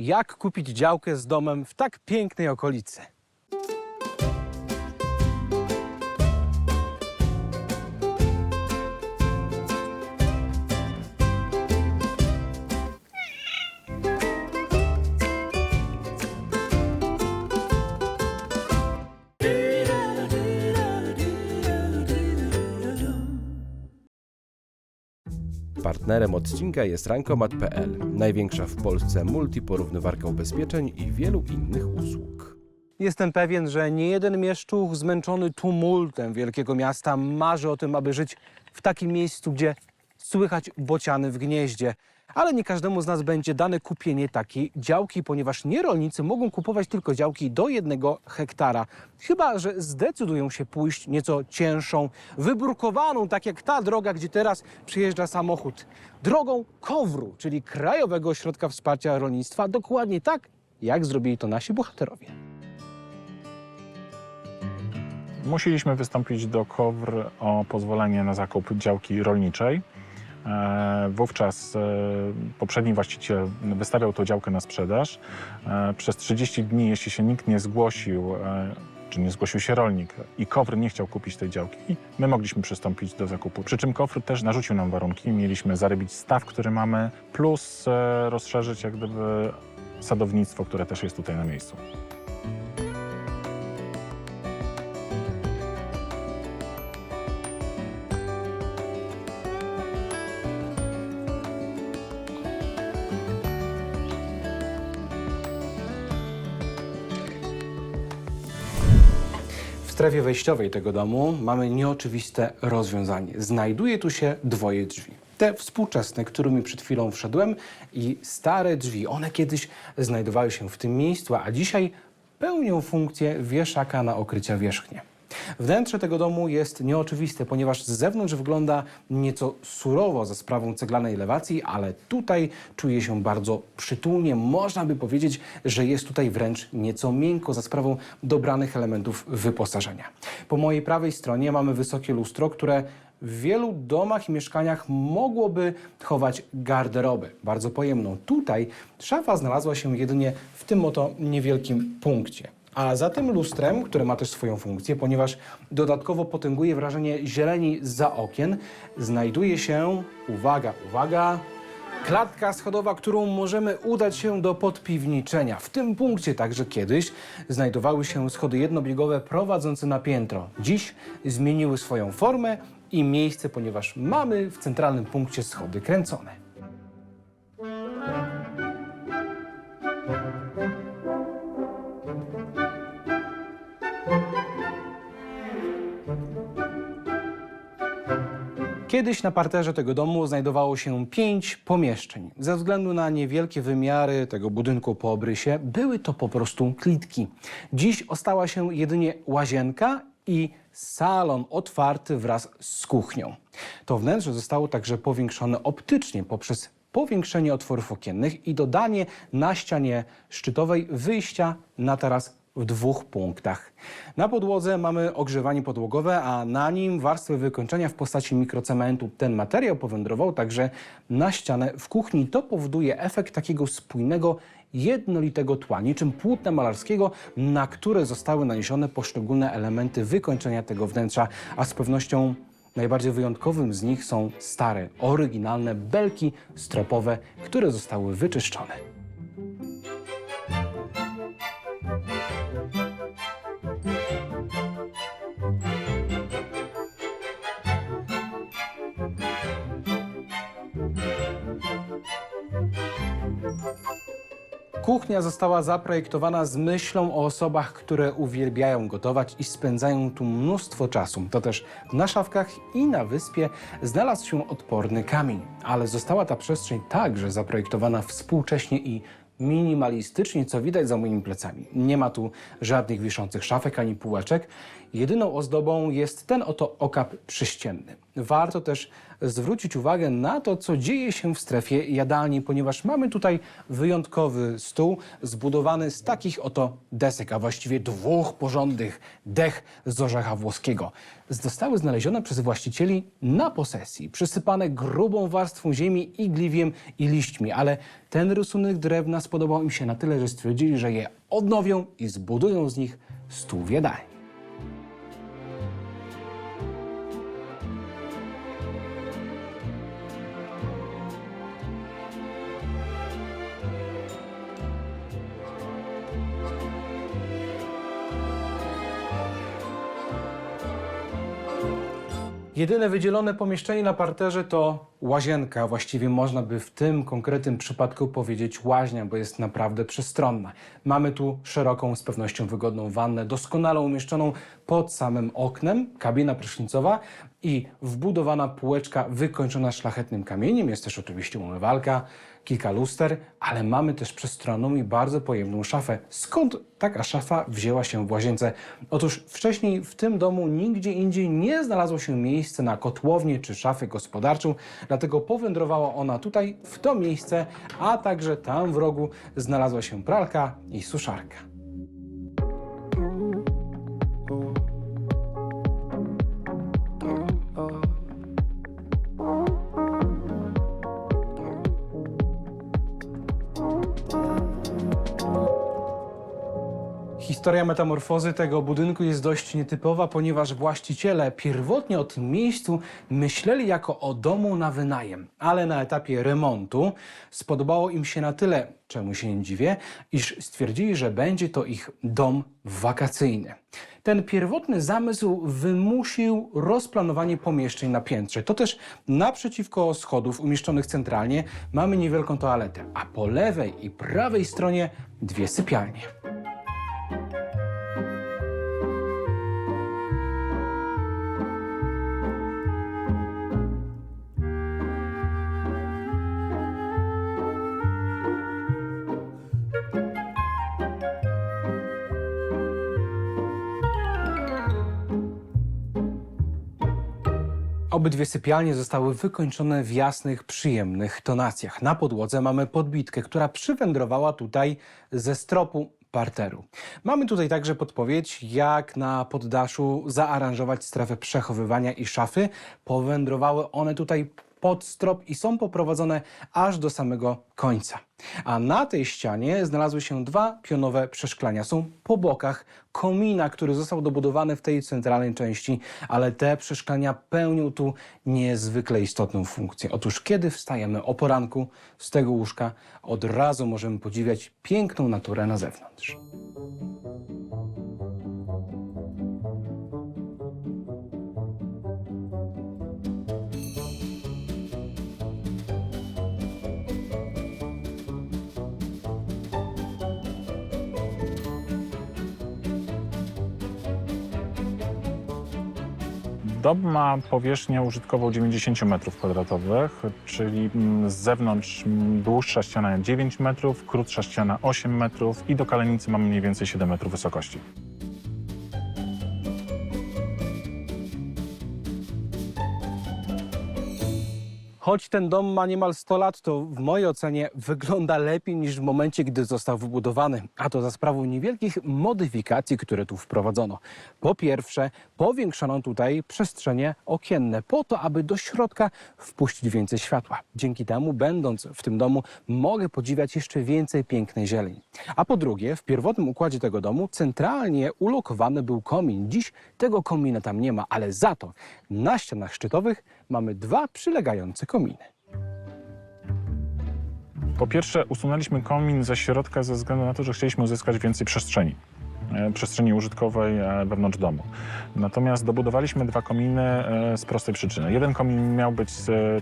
jak kupić działkę z domem w tak pięknej okolicy. Partnerem odcinka jest Rankomat.pl, największa w Polsce multiporównywarka ubezpieczeń i wielu innych usług. Jestem pewien, że nie jeden mieszczuch zmęczony tumultem wielkiego miasta marzy o tym, aby żyć w takim miejscu, gdzie słychać bociany w gnieździe. Ale nie każdemu z nas będzie dane kupienie takiej działki, ponieważ nie rolnicy mogą kupować tylko działki do jednego hektara. Chyba, że zdecydują się pójść nieco cięższą, wybrukowaną, tak jak ta droga, gdzie teraz przyjeżdża samochód. Drogą KOWR-u, czyli Krajowego Ośrodka Wsparcia Rolnictwa, dokładnie tak, jak zrobili to nasi bohaterowie. Musieliśmy wystąpić do KOWR o pozwolenie na zakup działki rolniczej. E, Wówczas e, poprzedni właściciel wystawiał tą działkę na sprzedaż. E, Przez 30 dni, jeśli się nikt nie zgłosił, czy nie zgłosił się rolnik i KOWR nie chciał kupić tej działki, my mogliśmy przystąpić do zakupu. Przy czym KOWR też narzucił nam warunki. Mieliśmy zarybić staw, który mamy, plus rozszerzyć jak gdyby sadownictwo, które też jest tutaj na miejscu. Strefie wejściowej tego domu mamy nieoczywiste rozwiązanie. Znajduje tu się dwoje drzwi. Te współczesne, którymi przed chwilą wszedłem i stare drzwi. One kiedyś znajdowały się w tym miejscu, a dzisiaj pełnią funkcję wieszaka na okrycia wierzchnie. Wnętrze tego domu jest nieoczywiste, ponieważ z zewnątrz wygląda nieco surowo za sprawą ceglanej elewacji, ale tutaj czuje się bardzo przytulnie. Można by powiedzieć, że jest tutaj wręcz nieco miękko za sprawą dobranych elementów wyposażenia. Po mojej prawej stronie mamy wysokie lustro, które w wielu domach i mieszkaniach mogłoby chować garderobę, bardzo pojemną. Tutaj szafa znalazła się jedynie w tym oto niewielkim punkcie. A za tym lustrem, które ma też swoją funkcję, ponieważ dodatkowo potęguje wrażenie zieleni za okien, znajduje się, uwaga, uwaga, klatka schodowa, którą możemy udać się do podpiwniczenia. W tym punkcie także kiedyś znajdowały się schody jednobiegowe prowadzące na piętro. Dziś zmieniły swoją formę i miejsce, ponieważ mamy w centralnym punkcie schody kręcone. Kiedyś na parterze tego domu znajdowało się pięć pomieszczeń. Ze względu na niewielkie wymiary tego budynku po obrysie, były to po prostu klitki. Dziś ostała się jedynie łazienka i salon otwarty wraz z kuchnią. To wnętrze zostało także powiększone optycznie poprzez powiększenie otworów okiennych i dodanie na ścianie szczytowej wyjścia na taras w dwóch punktach. Na podłodze mamy ogrzewanie podłogowe, a na nim warstwę wykończenia w postaci mikrocementu. Ten materiał powędrował także na ścianę w kuchni. To powoduje efekt takiego spójnego, jednolitego tła, niczym płótna malarskiego, na które zostały naniesione poszczególne elementy wykończenia tego wnętrza, a z pewnością Najbardziej wyjątkowym z nich są stare, oryginalne belki stropowe, które zostały wyczyszczone. Kuchnia została zaprojektowana z myślą o osobach, które uwielbiają gotować i spędzają tu mnóstwo czasu. To też na szafkach i na wyspie znalazł się odporny kamień, ale została ta przestrzeń także zaprojektowana współcześnie i minimalistycznie, co widać za moimi plecami. Nie ma tu żadnych wiszących szafek ani półeczek. Jedyną ozdobą jest ten oto okap przyścienny. Warto też zwrócić uwagę na to, co dzieje się w strefie jadalni, ponieważ mamy tutaj wyjątkowy stół zbudowany z takich oto desek, a właściwie dwóch porządnych dech z orzecha włoskiego. Zostały znalezione przez właścicieli na posesji, przysypane grubą warstwą ziemi, igliwiem i liśćmi, ale ten rysunek drewna spodobał im się na tyle, że stwierdzili, że je odnowią i zbudują z nich stół w jadalni. Jedyne wydzielone pomieszczenie na parterze to łazienka. Właściwie można by w tym konkretnym przypadku powiedzieć łaźnia, bo jest naprawdę przestronna. Mamy tu szeroką, z pewnością wygodną wannę, doskonale umieszczoną pod samym oknem, kabina prysznicowa i wbudowana półeczka wykończona szlachetnym kamieniem. Jest też oczywiście umywalka, kilka luster, ale mamy też przestronną i bardzo pojemną szafę. Skąd taka szafa wzięła się w łazience? Otóż wcześniej w tym domu nigdzie indziej nie znalazło się miejsce na kotłownię czy szafę gospodarczą, dlatego powędrowała ona tutaj, w to miejsce, a także tam w rogu znalazła się pralka i suszarka. Historia metamorfozy tego budynku jest dość nietypowa, ponieważ właściciele pierwotnie o tym miejscu myśleli jako o domu na wynajem, ale na etapie remontu spodobało im się na tyle, czemu się nie dziwię, iż stwierdzili, że będzie to ich dom wakacyjny. Ten pierwotny zamysł wymusił rozplanowanie pomieszczeń na piętrze. To też naprzeciwko schodów umieszczonych centralnie mamy niewielką toaletę, a po lewej i prawej stronie dwie sypialnie. Obydwie sypialnie zostały wykończone w jasnych, przyjemnych tonacjach. Na podłodze mamy podbitkę, która przywędrowała tutaj ze stropu parteru. Mamy tutaj także podpowiedź, jak na poddaszu zaaranżować strefę przechowywania i szafy. Powędrowały one tutaj pod strop i są poprowadzone aż do samego końca. A na tej ścianie znalazły się dwa pionowe przeszklania. Są po bokach komina, który został dobudowany w tej centralnej części, ale te przeszklania pełnią tu niezwykle istotną funkcję. Otóż kiedy wstajemy o poranku z tego łóżka, od razu możemy podziwiać piękną naturę na zewnątrz. Dom ma powierzchnię użytkową 90 m2, czyli mm, z zewnątrz mm, dłuższa ściana 9 metrów, krótsza ściana 8 metrów i do kalenicy mamy mniej więcej 7 metrów wysokości. Choć ten dom ma niemal 100 lat, to w mojej ocenie wygląda lepiej niż w momencie, gdy został wybudowany. A to za sprawą niewielkich modyfikacji, które tu wprowadzono. Po pierwsze, powiększono tutaj przestrzenie okienne, po to, aby do środka wpuścić więcej światła. Dzięki temu, będąc w tym domu, mogę podziwiać jeszcze więcej pięknej zieleni. A po drugie, w pierwotnym układzie tego domu centralnie ulokowany był komin. Dziś tego komina tam nie ma, ale za to na ścianach szczytowych mamy dwa przylegające kominy. Po pierwsze, usunęliśmy komin ze środka ze względu na to, że chcieliśmy uzyskać więcej przestrzeni. e, Przestrzeni użytkowej e, wewnątrz domu. Natomiast dobudowaliśmy dwa kominy e, z prostej przyczyny. Jeden komin miał być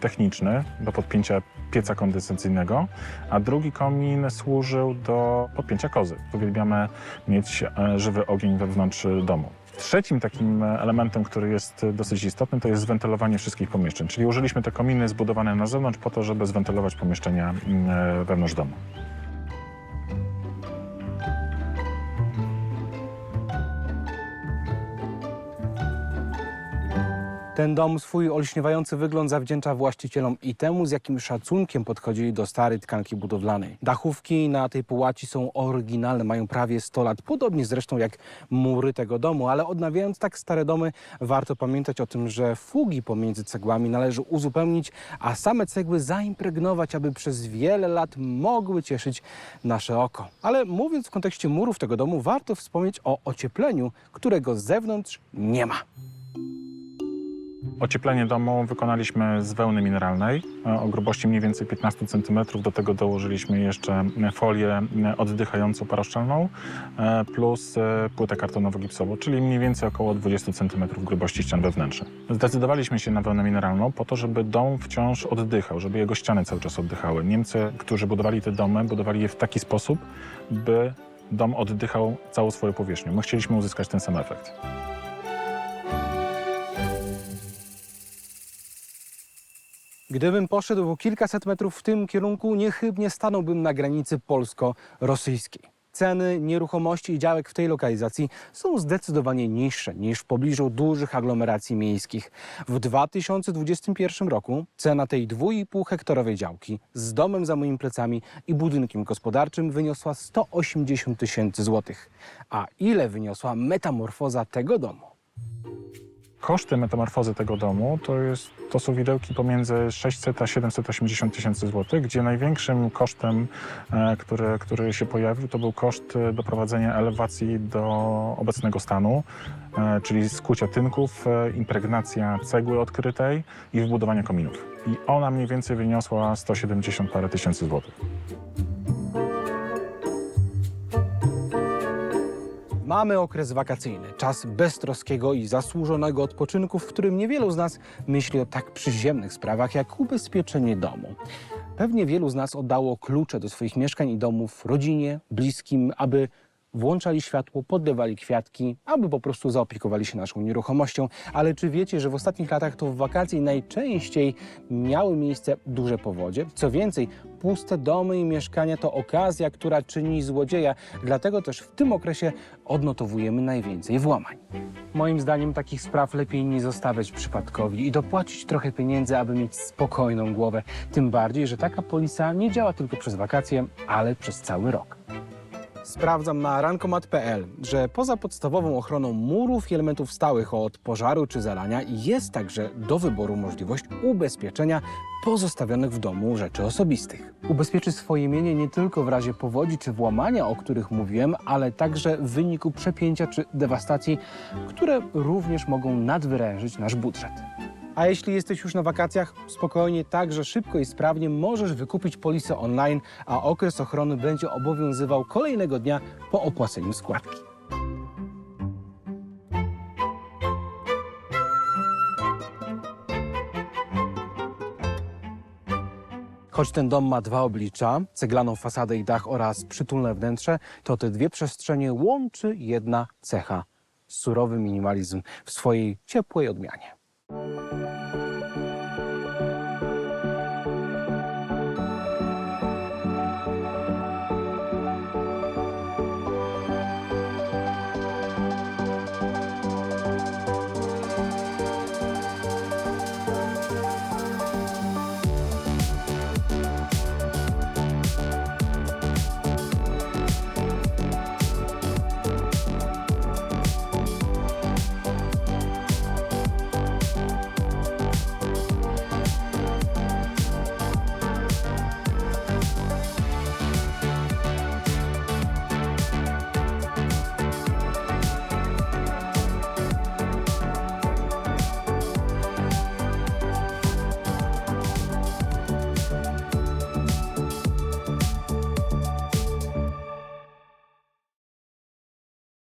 techniczny do podpięcia pieca kondensacyjnego, a drugi komin służył do podpięcia kozy. Uwielbiamy mieć żywy ogień wewnątrz domu. Trzecim takim e, elementem, który jest e, dosyć istotny, to jest zwentylowanie wszystkich pomieszczeń. Czyli użyliśmy te kominy zbudowane na zewnątrz po to, żeby zwentylować pomieszczenia mm, e, wewnątrz domu. Ten dom swój olśniewający wygląd zawdzięcza właścicielom i temu, z jakim szacunkiem podchodzili do starej tkanki budowlanej. Dachówki na tej połaci są oryginalne, mają prawie 100 lat, podobnie zresztą jak mury tego domu, ale odnawiając tak stare domy, warto pamiętać o tym, że fugi pomiędzy cegłami należy uzupełnić, a same cegły zaimpregnować, aby przez wiele lat mogły cieszyć nasze oko. Ale mówiąc w kontekście murów tego domu, warto wspomnieć o ociepleniu, którego z zewnątrz nie ma. Ocieplenie domu wykonaliśmy z wełny mineralnej e, o grubości mniej więcej 15 cm. Do tego dołożyliśmy jeszcze folię e, oddychającą paroszczelną e, plus płytę kartonowo-gipsową, czyli mniej więcej około 20 cm grubości ścian wewnętrznych. Zdecydowaliśmy się na wełnę mineralną po to, żeby dom wciąż oddychał, żeby jego ściany cały czas oddychały. Niemcy, którzy budowali te domy, budowali je w taki sposób, by dom oddychał całą swoją powierzchnią. My chcieliśmy uzyskać ten sam efekt. Gdybym poszedł o kilkaset metrów w tym kierunku, niechybnie stanąłbym na granicy polsko-rosyjskiej. Ceny nieruchomości i działek w tej lokalizacji są zdecydowanie niższe niż w pobliżu dużych aglomeracji miejskich. W 2021 roku cena tej 2,5 hektarowej działki z domem za moimi plecami i budynkiem gospodarczym wyniosła 180 tysięcy złotych. A ile wyniosła metamorfoza tego domu? Koszty metamorfozy tego domu to, jest, to są widełki pomiędzy 600 a 780 tysięcy złotych, gdzie największym kosztem, e, który, który się pojawił, to był koszt e, doprowadzenia elewacji do obecnego stanu, e, czyli skucia tynków, impregnacja cegły odkrytej i wbudowania kominów. I ona mniej więcej wyniosła 170 parę tysięcy złotych. Mamy okres wakacyjny, czas beztroskiego i zasłużonego odpoczynku, w którym niewielu z nas myśli o tak przyziemnych sprawach jak ubezpieczenie domu. Pewnie wielu z nas oddało klucze do swoich mieszkań i domów rodzinie, bliskim, aby włączali światło, podlewali kwiatki, aby po prostu zaopiekowali się naszą nieruchomością. Ale czy wiecie, że w ostatnich latach to w wakacje najczęściej miały miejsce duże powodzie? Co więcej, puste domy i mieszkania to okazja, która czyni złodzieja. Dlatego też w tym okresie odnotowujemy najwięcej włamań. Moim zdaniem takich spraw lepiej nie zostawiać przypadkowi i dopłacić trochę pieniędzy, aby mieć spokojną głowę. Tym bardziej, że taka polisa nie działa tylko przez wakacje, ale przez cały rok. Sprawdzam na rankomat.pl, że poza podstawową ochroną murów i elementów stałych od pożaru czy zalania jest także do wyboru możliwość ubezpieczenia pozostawionych w domu rzeczy osobistych. Ubezpieczy swoje mienie nie tylko w razie powodzi czy włamania, o których mówiłem, ale także w wyniku przepięcia czy dewastacji, które również mogą nadwyrężyć nasz budżet. A jeśli jesteś już na wakacjach, spokojnie, także szybko i sprawnie możesz wykupić polisę online, a okres ochrony będzie obowiązywał kolejnego dnia po opłaceniu składki. Choć ten dom ma dwa oblicza, ceglaną fasadę i dach oraz przytulne wnętrze, to te dwie przestrzenie łączy jedna cecha surowy minimalizm w swojej ciepłej odmianie.